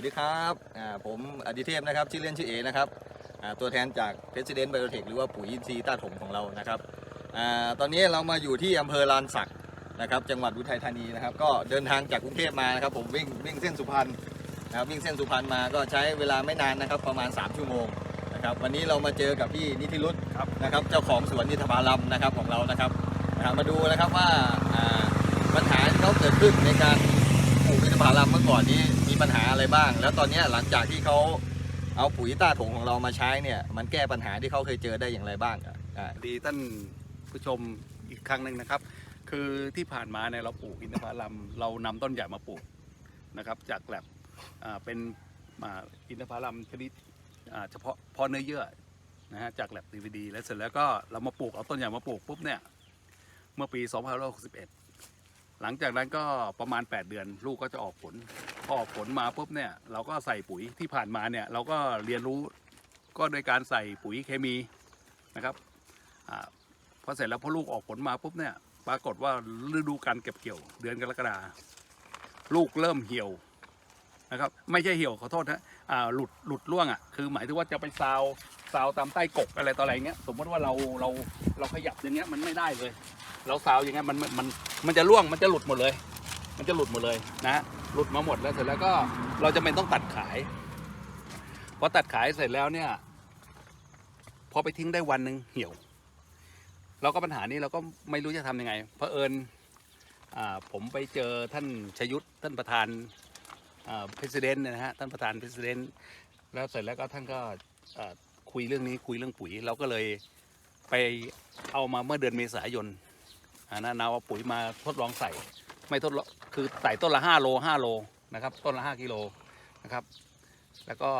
วัสดีครับอ่าผมอดิเทพนะครับชื่อเล่นชื่อเอนะครับอ่าตัวแทนจาก President Biotech หรือว่าปุ๋ยอินทรีย์ต้าถมของเรานะครับอาตอนนี้เรามาอยู่ที่อำเภอลานสักนะครับจังหวัดอุทัยธานีนะครับก็เดินทางจากกรุงเทพมานะครับผมวิ่งวิ่งเส้นสุพรรณนะครับวิ่งเส้นสุพรรณมาก็ใช้เวลาไม่นานนะครับประมาณ 3 ชั่วโมงนะครับวันนี้เรามาเจอกับพี่นิติรุตนะครับเจ้าของสวนนิทบาลัมนะครับของเรานะครับนะครับมาดูนะครับว่าอ่าปัญหาที่เขาเกิดขึ้นในการปลูกอินทผลัมเมื่อก่อนนี้ ปัญหาอะไรบ้าง แล้วตอนนี้หลังจากที่เขาเอาปุ๋ยต้าถงของเรามาใช้เนี่ย มันแก้ปัญหาที่เขาเคยเจอได้อย่างไรบ้างอะอ่าดีท่านผู้ชมอีกครั้งหนึ่งนะครับ คือที่ผ่านมาเนี่ยเราปลูกอินทผลัมเรานำต้นใหญ่มาปลูกนะครับ จากแลบเป็นอ่าอินทผลัมชนิดเฉพาะพาะเนื้อเยื่อนะฮะจากแลบดีวดีแล้วเสร็จแล้วก็เรามาปลูกเอาต้นใหญ่มาปลูกปุ๊บเนี่ยเมื่อปี 2561 หลังจากนั้นก็ประมาณ 8 เดือน ลูกก็จะออกผลพอออกผลมาปุ๊บเนี่ยเราก็ใส่ปุ๋ยที่ผ่านมาเนี่ยเราก็เรียนรู้ก็โดยการใส่ปุ๋ยเคมีนะครับอพอเสร็จแล้วพอลูกออกผลมาปุ๊บเนี่ยปรากฏว่าฤดูการเก็บเกี่ยว เดือนกรกฎาลูกเริ่มเหี่ยวนะครับ ไม่ใช่เหี่ยวขอโทษนะหลุดหลุดร่วงอะคือหมายถึงว่าจะไปซาว ซาวตามใต้กกอะไรต่ออะไรเงี้ยสมมติว่าเราเราเราขยับอย่างเงี้ยมันไม่ได้เลย เราซาวอย่างเงี้ยมันมันมันจะร่วงมันจะหลุดหมดเลย มันจะหลุดหมดเลยนะหลุดมาหมดแล้วเสร็จแล้วก็เราจะเป็นต้องตัดขายพอตัดขายเสร็จแล้วเนี่ยพอไปทิ้งได้วันหนึ่งเหี่ยว เราก็ปัญหานี้เราก็ไม่รู้จะทำยังไงเพอเอิญอ่าผมไปเจอท่านชยุทธท่านประธานเพรสิดเนนะฮะท่านประธานเพรสิดเนแล้วเสร็จแล้วก็ท่านก็ คุยเรื่องนี้คุยเรื่องปุ๋ย เราก็เลยไปเอามาเมื่อเดือนเมษายนนะนาวเอาปุ๋ยมาทดลองใส่ ไม่ทดลองคือใส่ต้นละห้าโลห้าโลนะครับ ต้นละห้ากิโลนะครับ แล้วก็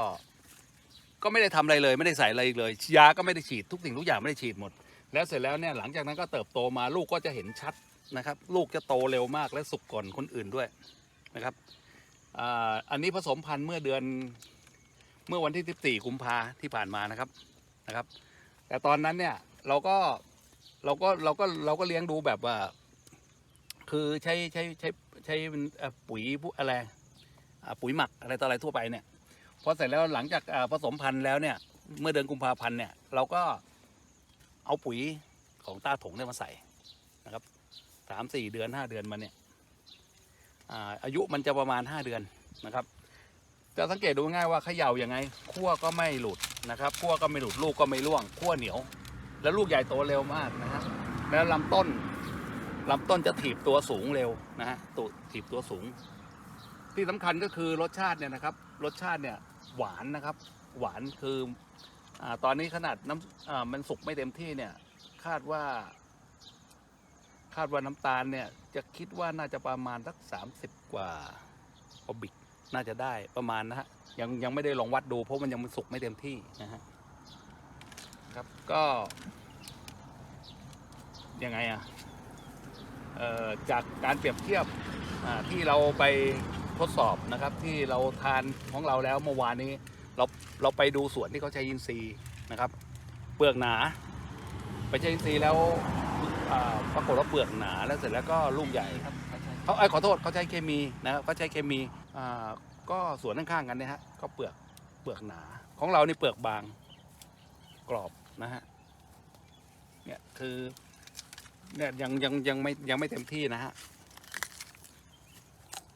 ก็ไม่ได้ทำอะไรเลย ไม่ได้ใส่อะไรเลยยาก็ไม่ได้ฉีดทุกสิ่งทุกอย่างไม่ได้ฉีดหมด แล้วเสร็จแล้วเนี่ยหลังจากนั้นก็เติบโตมาลูกก็จะเห็นชัดนะครับ ลูกจะโตเร็วมากและสุกก่อนคนอื่นด้วยนะครับออันนี้ผสมพันธุ์เมื่อเดือน เมื่อวันที่ 14กุมภาที่ผ่านมานะครับนะครับ แต่ตอนนั้นเนี่ยเราก็เราก็เราก็เราก็เลี้ยงดูแบบว่า คือใช้ใช้ใช้ใช้ปุ๋ยพวกอะไรปุ๋ยหมักอะไรต่ออะไรทั่วไปเนี่ยพอเสร็จแล้วหลังจากผสมพันธุ์แล้วเนี่ย เมื่อเดือนกุมภาพันธ์เนี่ย เราก็เอาปุ๋ยของต้าถงเนี่ยมาใส่นะครับสามสี่เดือนห้าเดือนมาเนี่ยอาอายุมันจะประมาณห้าเดือนนะครับ จะสังเกตดูง่ายว่าเขย่ายังไงขั้วก็ไม่หลุดนะครับขั้วก็ไม่หลุดลูกก็ไม่ร่วงขั้วเหนียว แล้วลูกใหญ่โตเร็วมากนะฮะแล้วลำต้นลำต้นจะถีบตัวสูงเร็วนะฮะตัวถีบตัวสูง ที่สำคัญก็คือรสชาติเนี่ยนะครับ รสชาติเนี่ยหวานนะครับ หวานคืออตอนนี้ขนาดน้ำมันสุกไม่เต็มที่เนี่ย คาดว่า คาดว่าน้ำตาลเนี่ย จะคิดว่าน่าจะประมาณสักสามสิบกว่าอบิก น่าจะได้ประมาณนะฮะยังยังไม่ได้ลองวัดดูเพราะมันยังมันสุกไม่เต็มที่นะฮะครับก็ยังไงอะเอ่อจากการเปรียบเทียบที่เราไปทดสอบนะครับ ที่เราทานของเราแล้วเมื่อวานนี้ เราเราไปดูสวนที่เขาใช้อินทรีย์นะครับ เปลือกหนาไปใช้อินทรีย์แล้วปรากฏว่าเปลือกหนาแล้วเสร็จแล้วก็ลูกใหญ่ครับเขาไอ้ขอโทษเขาใช้เคมีนะครับเขาใช้เคมี อ่าก็สวนข้างๆกันเนี่ยฮะก็เปลือกเปลือกหนา ของเรานี่เปลือกบางกรอบนะฮะเนี่ยคือเนี่ยยังยังยังไม่ยังไม่เต็มที่นะฮะ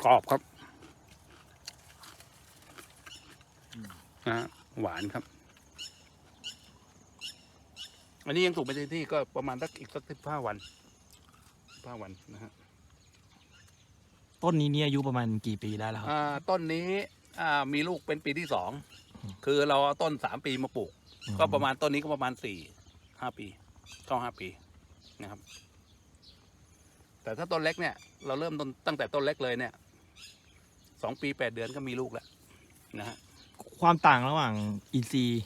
กรอบครับนะฮะหวานครับ อันนี้ยังสุกไม่เต็มที่ก็ประมาณสักอีกสักสิบห้าวันห้าวันนะฮะ ต้นนี้เนี่ยอายุประมาณกี่ปีได้แล้วครับ อ่าต้นนี้อ่ามีลูกเป็นปีที่สองอืมคือเราเอาต้นสามปีมาปลูกก็ประมาณต้นนี้ก็ประมาณสี่ห้าปีเข้าห้าปีนะครับ แต่ถ้าต้นเล็กเนี่ย เราเริ่มต้นตั้งแต่ต้นเล็กเลยเนี่ยสองปีแปดเดือนก็มีลูกแล้วนะฮะ ความต่างระหว่างอินทรีย์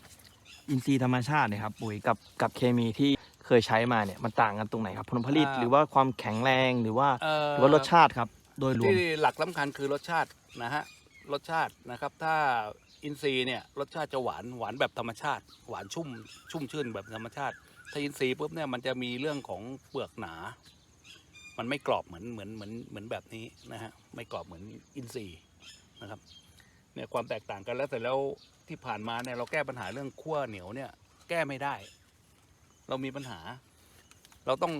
อินทรีย์ธรรมชาติเนี่ยครับปุ๋ยกับกับเคมีที่เคยใช้มาเนี่ยมันต่างกันตรงไหนครับผลผลิตอ่า หรือว่าความแข็งแรงหรือว่าเอ่อ หรือว่ารสชาติครับ โดยรวมที่หลักสำคัญคือรสชาตินะฮะรสชาตินะครับ ถ้าอินทรีย์เนี่ยรสชาติจะหวานหวานแบบธรรมชาติ หวานชุ่มชุ่มชื่นแบบธรรมชาติ ถ้าอินทรีย์ปุ๊บเนี่ยมันจะมีเรื่องของเปลือกหนา มันไม่กรอบเหมือนเหมือนเหมือนเหมือนแบบนี้นะฮะไม่กรอบเหมือนอินทรีย์นะครับเนี่ยความแตกต่างกันแล้วแต่แล้วที่ผ่านมาเนี่ยเราแก้ปัญหาเรื่องขั้วเหนียวเนี่ยแก้ไม่ได้ เรามีปัญหา เราต้อง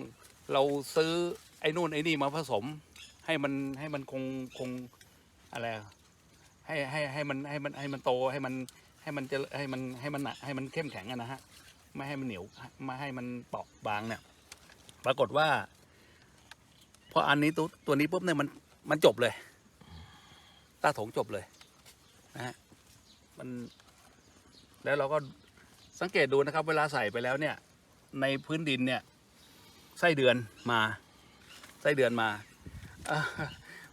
เราซื้อไอ้นู่นไอ้นี่มาผสม ให้มันให้มันคงคงอะไรให้ให้ให้มันให้มันให้มันโตให้มันให้มันจะให้มันให้มันหนาให้มันเข้มแข็งนะฮะไม่ให้มันเหนียวไม่ให้มันเปราะบางเนี่ย ปรากฏว่าพออันนี้ตัวตัวนี้ปุ๊บเนี่ยมันมันจบเลยตาถงจบเลยนะฮะมันแล้วเราก็สังเกตดูนะครับ เวลาใส่ไปแล้วเนี่ย ในพื้นดินเนี่ย ไส้เดือนมา ไส้เดือนมา เอ่อ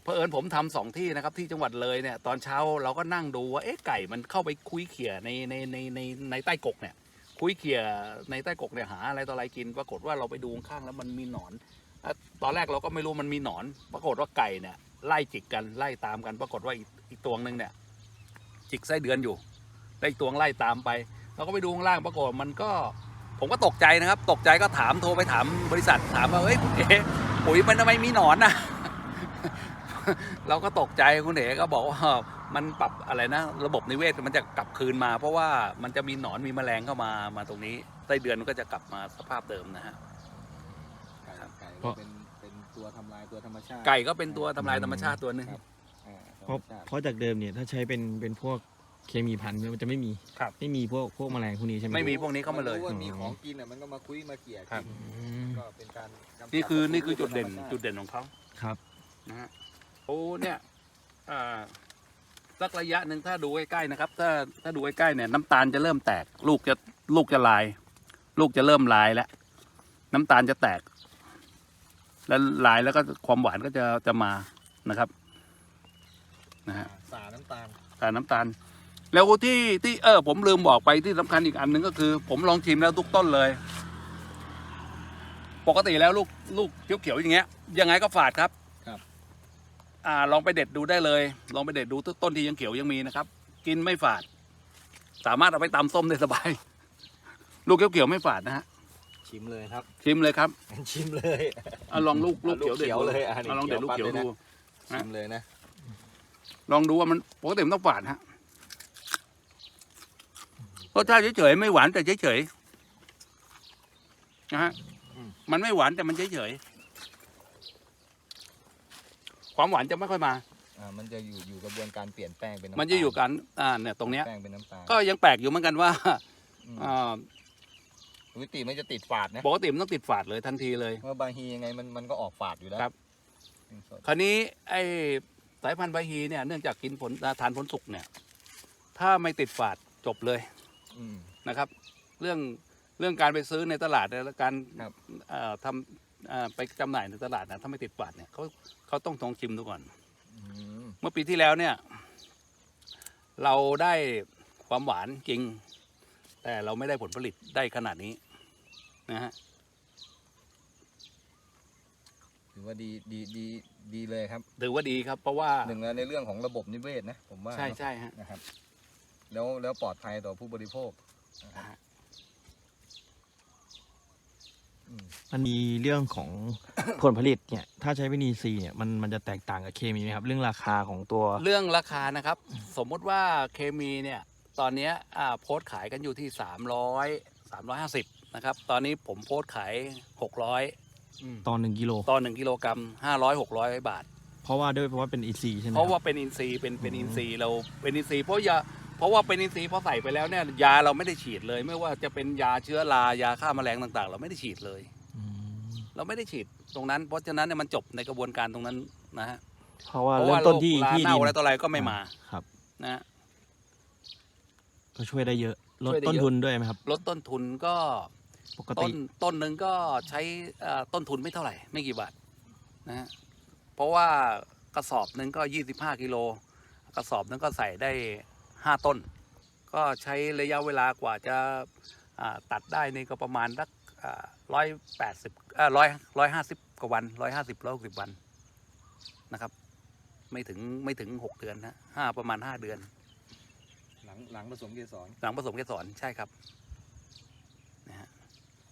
เผอิญผมทำสองที่นะครับที่จังหวัดเลยเนี่ยตอนเช้าเราก็นั่งดูว่าเอ๊ะไก่มันเข้าไปคุยเขี่ยในในในในในใต้กกเนี่ยคุยเขี่ยในใต้กกเนี่ยหาอะไรต่ออะไรกิน ปรากฏว่าเราไปดูข้างแล้วมันมีหนอน ตอนแรกเราก็ไม่รู้มันมีหนอน ปรากฏว่าไก่เนี่ยไล่จิกกันไล่ตามกัน ปรากฏว่าอีกตัวหนึ่งเนี่ยจิกไส้เดือนอยู่แล้วอีกตัวไล่ตามไป เราก็ไปดูข้างล่างปรากฏมันก็ผมก็ตกใจนะครับ ตกใจก็ถามโทรไปถามบริษัทถามว่าเฮ้ยคุณเอ๋ปุ๋ยมันทำไมมีหนอนนะ เราก็ตกใจคุณเอ๋ก็บอกว่ามันปรับอะไรนะ ระบบนิเวศมันจะกลับคืนมา เพราะว่ามันจะมีหนอนมีแมลงเข้ามามาตรงนี้ไส้เดือนมันก็จะกลับมาสภาพเดิมนะฮะ ไก่ครับ ไก่เพก็ราะเป็นเป็นตัวทำลายตัวธรรมชาติไก่ก็เป็นตัวทำลายธรรมชาติตัวหนึ่งครับอ่าธรเพราะรมชาติเพราะจากเดิมเนี่ยถ้าใช้เป็นเป็นพวกเคมีพันธุ์มันจะไม่มีครับ ไม่มีพวกพวกแมลงพวกนี้ใช่ไหมไม่มีพวกนี้เข้ามาเลยรู้ว่ามีของกินอะมันก็มาคุยมาเกี่ยครับ กินอืมก็เป็นการกำจันี่คือศัตรูนี่คือจุดเด่นธรรมชาติจุดเด่นของเขา ครับ นะฮะโอ้เนี่ยอ่าสักระยะหนึ่งถ้าดูใกล้ๆนะครับ ถ้าถ้าดูใกล้ๆเนี่ยน้ำตาลจะเริ่มแตก ลูกจะลูกจะลาย ลูกจะเริ่มลายแล้วน้ำตาลจะแตก แล้วลายแล้วก็ความหวานก็จะจะมานะครับนะฮะสาน้ำตาลแต่น้ำตาล แล้วที่ที่เออ ผมลืมบอกไปที่สำคัญอีกอันหนึ่งก็คือ ผมลองชิมแล้วทุกต้นเลย ปกติแล้วลูกลูกเขียวๆอย่างเงี้ย ยังไงก็ฝาดครับครับ อ่าลองไปเด็ดดูได้เลย ลองไปเด็ดดูทุกต้นที่ยังเขียวยังมีนะครับ กินไม่ฝาด สามารถเอาไปตำส้มได้สบาย ลูกเขียวๆไม่ฝาดนะฮะชิมเลยครับชิมเลยครับชิมเลยเอาลองลูกลูกเอาลูเขียวกเด็ดเขียวดูเลยอะนี่เอาลองเด็ดลูกเขีเขียยววปั๊บเลยนะดูฮะชิมเลยนะ ลองดูว่ามันปกติมันต้องฝาดฮะรสชาติเฉยๆไม่หวานแต่เฉยๆนะฮะอืมมันไม่หวานแต่มันเฉยๆ ความหวานจะไม่ค่อยมา อ่ามันจะอยู่อยู่กระบวนการเปลี่ยนแปลงเป็นำมันจะอยู่ตาลกันอ่าเนี่ยตรงเนี้ย แปลงเป็นน้ำตาลก็ยังแปลกอยู่เหมือนกันว่าอืมอ่าปกติมันจะติดฝาดนะปกติมันต้องติดฝาดเลยทันทีเลย เมื่อบางทียังไงมันมันก็ออกฝาดอยู่แล้วครับคราวนี้ไอ้สายพันธุ์ใบฮีเนี่ยเนื่องจากกินผลทานผลสุกเนี่ย ถ้าไม่ติดฝาดจบเลยอืม นะครับ เรื่องเรื่องการไปซื้อในตลาดและการครับ เอ่อทำเอ่อ ไปจำหน่ายในตลาดนะถ้าไม่ติดฝาดเนี่ยเขาเขาต้องทองชิมดูก่อนอืมเมื่อปีที่แล้วเนี่ย เราได้ความหวานจริง แต่เราไม่ได้ผลผลิตได้ขนาดนี้นะฮะถือว่าดีดีดีดีเลยครับ ถือว่าดีครับเพราะว่าหนึ่งในเรื่องของระบบนิเวศนะผมว่าใช่เนอะใช่ฮะนะครับ แล้วแล้วปลอดภัยต่อผู้บริโภคนะครับอื มมันมีเรื่องของผลผลิตเนี่ย ถ้าใช้วินีซีย์เนี่ยมันมันจะแตกต่างกับเคมีไหมครับ เรื่องราคาของตัวเรื่องราคานะครับ สมมุติว่าเคมีเนี่ย ตอนเนี้ยอ่าโพสต์ขายกันอยู่ที่สามร้อยสามร้อยห้าสิบนะครับ ตอนนี้ผมโพสต์ขายหกร้อยตอนหนึ่งกิโลต่อหนึ่งกิโลกรัมห้าร้อยหกร้อยบาท เพราะว่าด้วยเพราะว่าเป็นอีซีใช่ไหมเพราะคว่าบเป็นอินทรีย์เป็นเป็นอืมอินทรีย์เราเป็นอินทรีย์เพราะยา เพราะว่าเป็นอินทรีย์พอใส่ไปแล้วเนี่ยยาเราไม่ได้ฉีดเลย ไม่ว่าจะเป็นยาเชื้อรายาฆ่าแมลงต่างๆ เราไม่ได้ฉีดเลยอืมเราไม่ได้ฉีดตรงนั้น เพราะฉะนั้นเนี่ยมันจบในกระบวนการตรงนั้นนะฮะเพราะว่าเพราะเริ่ว่ามต้นที่โรคราที่เน่าดินอะไรต่ออะไรก็ไม่มาครับนะฮะก็ช่วยได้เยอะลดช่วยได้ต้นเยอะ ทุนด้วยไหมครับ ลดต้นทุนก็ปกต้ตินต้นหนึ่งก็ใช้เอ่อต้นทุนไม่เท่าไหร่ ไม่กี่บาทนะฮะเพราะว่ากระสอบหนึ่งก็ยี่สิบห้ากิโลกระสอบหนึงก็ใส่ได้ ห้าต้น ก็ใช้ระยะเวลากว่าจะอ่าตัดได้นี่ก็ประมาณสักร้อยแปดสิบร้อยร้อยห้าสิบกว่าวันร้อยห้าสิบร้อยหกสิบวันนะครับ ไม่ถึงไม่ถึงหกเดือนนะห้าประมาณห้าเดือน หลังหลังผสมเกสรหลังผสมเกสรใช่ครับนะฮะ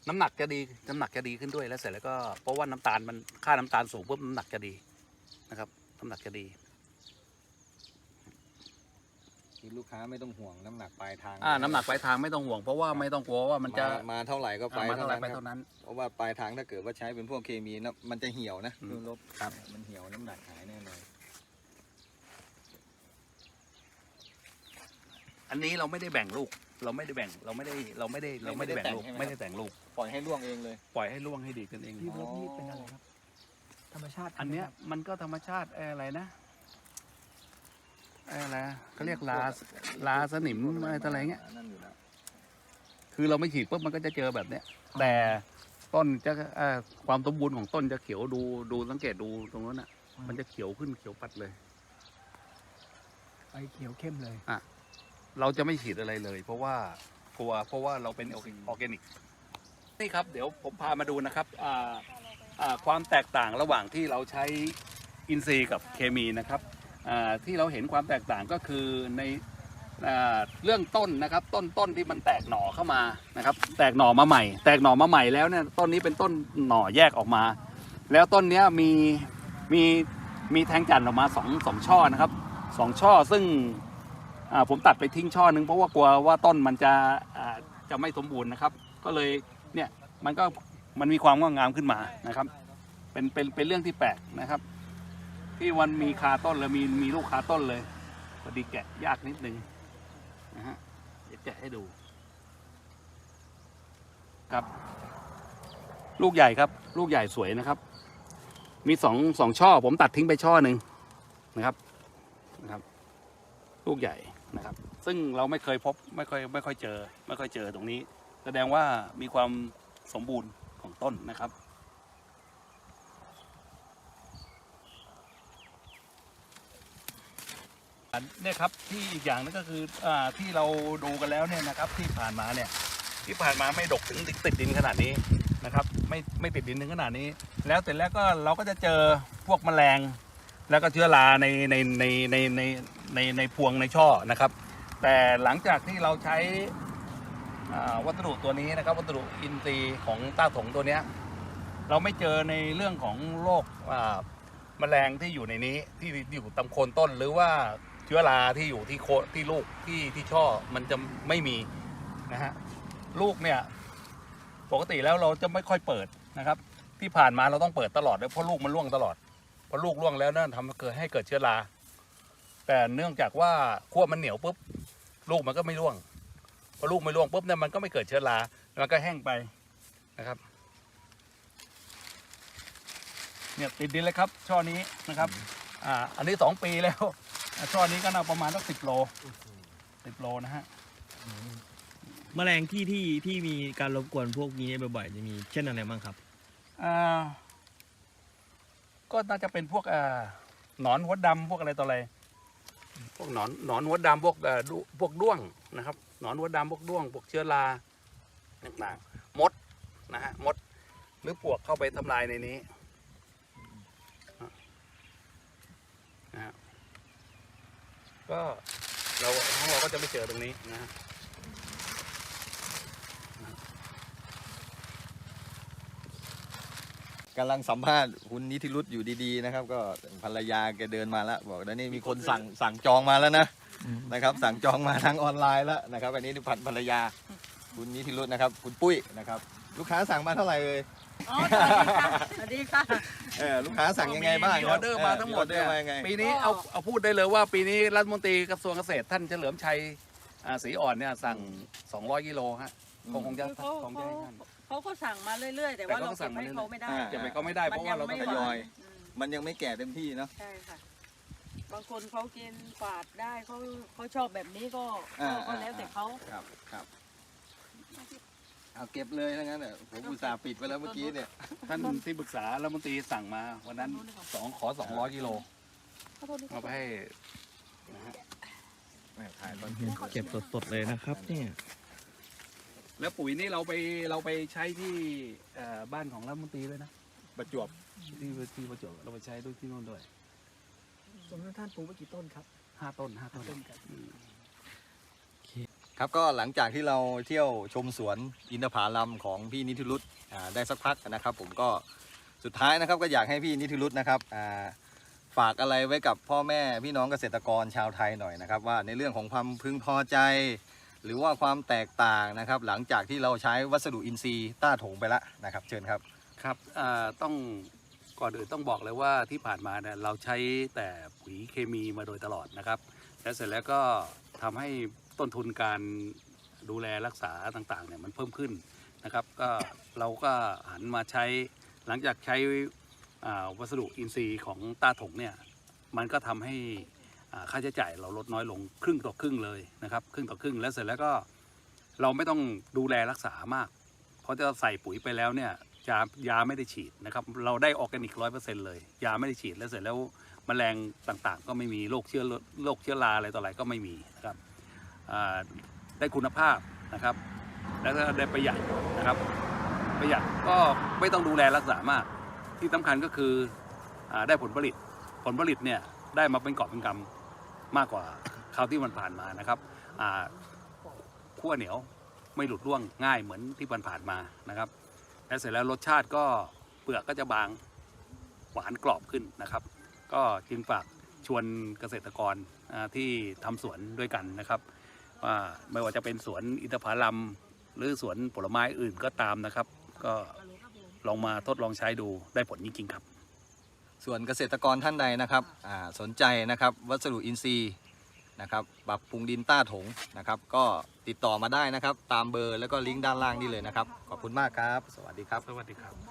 น้ำหนักจะดีน้ำหนักจะดีขึ้นด้วยแล้วเสร็จแล้วก็เพราะว่าน้ำตาลมันค่าน้ำตาลสูงปุ๊บน้ำหนักจะดีนะครับ น้ำหนักจะดี คือลูกค้าไม่ต้องห่วงน้ำหนักปลายทางอ่าน้ำหนักปลายทางไม่ต้องห่วงเพราะว่าไม่ต้องกลัวว่ามันจะมามาเท่าไหร่ก็ไปอ่ามาเท่าไหร่ไปคเท่ารับนั้น เพราะว่าปลายทางถ้าเกิดว่าใช้เป็นพวกเคมีนะมันจะเหี่ยวนะอืมคือลบครับมันเหี่ยวน้ำหนักหายแน่นอนอันนี้เราไม่ได้แบ่งลูก เราไม่ได้แบ่งเราไม่ได้เราไม่ได้เราไม่ได้แบ่งลูกไม่ได้แต่งลูก ปล่อยให้ร่วงเองเลย ปล่อยให้ล่วงให้ดีกันเอง พี่รถนี่เป็นอะไรครับ ธรรมชาติอันเนี้ยมันก็ธรรมชาติเอ่ออะไรนะเอ่ออะไรนะเขาเรียกลาลาสนิมอะไรต่ออะไรเงี้ย นั่นอยู่แล้วคือเราไม่ฉีดปุ๊บมันก็จะเจอแบบเนี้ย แต่ต้นจะเอ่อความสมบูรณ์ของต้นจะเขียวดูดูสังเกตดูตรงนั้นอะ มันจะเขียวขึ้นเขียวปัดเลยใบเขียวเข้มเลย เราจะไม่ฉีดอะไรเลย เพราะว่ากลัวเพราะว่าเราเป็นออร์แกนิกนี่ครับ เดี๋ยวผมพามาดูนะครับอ่าอ่าความแตกต่างระหว่างที่เราใช้อินทรีย์กับเคมีนะครับอ่า ที่เราเห็นความแตกต่างก็คือในอ่าเรื่องต้นนะครับต้นต้นที่มันแตกหน่อเข้ามานะครับ แตกหน่อมาใหม่ แตกหน่อมาใหม่แล้วเนี่ยต้นนี้เป็นต้นหน่อแยกออกมา แล้วต้นเนี้ยมีมีมีแทงจันออกมาสองสองช่อนะครับสองช่อซึ่งผมตัดไปทิ้งช่อหนึ่งเพราะว่ากลัวว่าต้นมันจะจะไม่สมบูรณ์นะครับ ก็เลยเนี่ยมันก็มันมีความงองามขึ้นมานะครับ เป็นเป็นเป็นเรื่องที่แปลกนะครับ ที่วันมีคาต้นเลยมีมีลูกคาต้นเลยพอดีแกะยากนิดนึงนะฮะเดี๋ยวแกะให้ดู ครับ ลูกใหญ่ครับ ลูกใหญ่สวยนะครับ มีสองสองช่อผมตัดทิ้งไปช่อหนึ่งนะครับนะครับ ลูกใหญ่นะครับ ซึ่งเราไม่เคยพบไม่ค่อยไม่ค่อยเจอ ไม่ค่อยเจอตรงนี้ แสดงว่ามีความสมบูรณ์ของต้นนะครับ อัน เนี่ยครับที่อีกอย่างนึงก็คืออ่าที่เราดูกันแล้วเนี่ยนะครับ ที่ผ่านมาเนี่ยที่ผ่านมาไม่ดกถึงติดดินขนาดนี้นะครับ ไม่ไม่ติดดินถึงขนาดนี้ แล้วเสร็จแล้วก็เราก็จะเจอพวกแมลง แล้วก็เชื้อราในในในในในในในพวงในช่อนะครับ แต่หลังจากที่เราใช้วัสดุตัวนี้นะครับ วัสดุอินทรีย์ของต้าถงตัวเนี้ยเราไม่เจอในเรื่องของโรคแมลงที่อยู่ในนี้ที่อยู่ตามโคนต้นหรือว่า ชื้อราที่อยู่ที่โคที่ลูกที่ที่ช่อมันจะไม่มีนะฮะลูกเนี่ย ปกติแล้วเราจะไม่ค่อยเปิดนะครับ ที่ผ่านมาเราต้องเปิดตลอดเลยเพราะลูกมันร่วงตลอดพอลูกร่วงแล้วนั่นทำให้เกิดให้เกิดเชื้อราแต่เนื่องจากว่าขั้วมันเหนียวปุ๊บลูกมันก็ไม่ร่วงพอลูกไม่ร่วงปุ๊บเนี่ยมันก็ไม่เกิดเชื้อรามันก็แห้งไปนะครับเนี่ยติดดินเลยครับช่อนี้นะครับ อ่า อันนี้สองปีแล้ว ช่อนี้ก็น่าประมาณสักสิบโลสิบโลนะฮะแมลงที่ที่ที่มีการรบกวนพวกนี้บ่อยๆจะมีเช่นอะไรบ้างครับอ่าก็น่าจะเป็นพวกอ่าหนอนหัวดำพวกอะไรต่ออะไร พวกหนอนหนอนหัวดำพวกอ่าดุพวกด้วงนะครับ หนอนหัวดำพวกด้วงพวกเชื้อราต่างๆมดนะฮะมดหรือปลวกเข้าไปทำลายในนี้นะฮะ ก็เราของเราก็จะไม่เจอตรงนี้นะฮะกำลังสัมภาษณ์คุณนิติรุธอยู่ดีๆนะครับ ก็ภรรยาแกเดินมาแล้วบอกแล้วนี่มีคนสั่งสั่งจองมาแล้วนะนะครับ สั่งจองมาทางออนไลน์แล้วนะครับ อันนี้พันภรรยา คุณนิติรุธนะครับ คุณปุ้ยนะครับ ลูกค้าสั่งมาเท่าไหร่เลย อ๋อสวัสดีค่ะ เออลูกค้าสั่งยังไงบ้างมีคอรัอบเดอร์มาทั้งหมดออเดอร์มายังไง ปีนี้เอาเอาพูดได้เลยว่าปีนี้รัฐมนตรีกระทรวงเกษตรท่านเฉลิมชัยอ่าศรีอ่อนเนี่ยสั่ง200กิโลฮะคงคงจะเขาคงจะให้ท่าน เขาก็สั่งมาเรื่อยๆ แต่ว่าแต่เราเขาสั่เก็บงมาให้เรื่อยๆ เขาไม่ได้ อ่า เก็บไปก็ไม่ได้เพราะว่าเราต้องมันทงยไม่อยไหวมมันยังไม่แก่เต็มที่เนาะใช่ค่ะ บางคนเขากินฝาดได้เขาเขาชอบแบบนี้ก็อ่าก็ก็แล้วแต่เขาครับครับ เอาเก็บเลยถ้างั้นเน่ะผมอุตส่าห์ปิดไว้แล้วเมื่อกี้เนี่ย ท่านที่ปรึกษารัฐมนตรีสั่งมา วันนั้นสองขอ200กิโลขอโทษด้วยเอาไปให้นะฮะถ่ายตอนเก็บสดๆเลยนะครับ เนี่ย แล้วปุ๋ยนี่เราไปเราไปใช้ที่เอ่อบ้านของรัฐมนตรีด้วยนะประจวบที่ที่ประจวบเราไปใช้ด้วยที่นู่นด้วยสมมติท่านปลูกไปกี่ต้นครับห้าต้นห้าต้นอืม ครับก็หลังจากที่เราเที่ยวชมสวนอินทผลัมของพี่นิติรุธอ่าได้สักพักนะครับ ผมก็สุดท้ายนะครับก็อยากให้พี่นิติรุธนะครับฝากอะไรไว้กับพ่อแม่พี่น้องเกษตรกรชาวไทยหน่อยนะครับ ว่าในเรื่องของความพึงพอใจ หรือว่าความแตกต่างนะครับ หลังจากที่เราใช้วัสดุอินทรีย์ต้าถงไปแล้วนะครับ เชิญครับครับต้องก่อนอื่นต้องบอกเลยว่าที่ผ่านมาเนี่ยเราใช้แต่ปุ๋ยเคมีมาโดยตลอดนะครับและเสร็จแล้วก็ทำให้ ต้นทุนการดูแลรักษาต่างๆเนี่ยมันเพิ่มขึ้นนะครับก็เราก็หันมาใช้หลังจากใช้วัสดุอินทรีย์ของตาถงเนี่ยมันก็ทำให้ค่าใช้จ่ายเราลดน้อยลงครึ่งต่อครึ่งเลยนะครับครึ่งต่อครึ่งแล้วเสร็จแล้วก็เราไม่ต้องดูแลรักษามาก เพราะจะใส่ปุ๋ยไปแล้วเนี่ยยายาไม่ได้ฉีดนะครับเราได้ออร์แกนิกร้อยเปอร์เซ็นต์เลย ยาไม่ได้ฉีดแล้วเสร็จแล้วแมลงต่างๆ ก็ไม่มีโรคเชื้อโรคเชื้อราอะไรต่ออะไรก็ไม่มีนะครับ ได้คุณภาพนะครับ แล้วก็ได้ประหยัดนะครับ ประหยัดก็ไม่ต้องดูแลรักษามาก ที่สำคัญก็คืออได้ผลผลิต ผลผลิตเนี่ยได้มาเป็นกอบเป็นกำมากกว่าคราวที่มันผ่านมานะครับขั้วเหนียวไม่หลุดร่วงง่ายเหมือนที่มันผ่านมานะครับ และเสร็จแล้วรสชาติก็เปลือกก็จะบางหวานกรอบขึ้นนะครับ ก็จึงฝากชวนเกษตรกรที่ทำสวนด้วยกันนะครับ ว่าไม่ว่าจะเป็นสวนอินทผลัมหรือสวนผลไม้อื่นก็ตามนะครับ ก็ลองมาทดลองใช้ดูได้ผลจริงๆครับ ส่วนเกษตรกรท่านใดนะครับอ่าสนใจนะครับวัสดุอินทรีย์นะครับปรับปรุงดินต้าถงนะครับ ก็ติดต่อมาได้นะครับ ตามเบอร์แล้วก็ลิงก์ด้านล่างนี่เลยนะครับ ขอบคุณมากครับ สวัสดีครับ สวัสดีครับ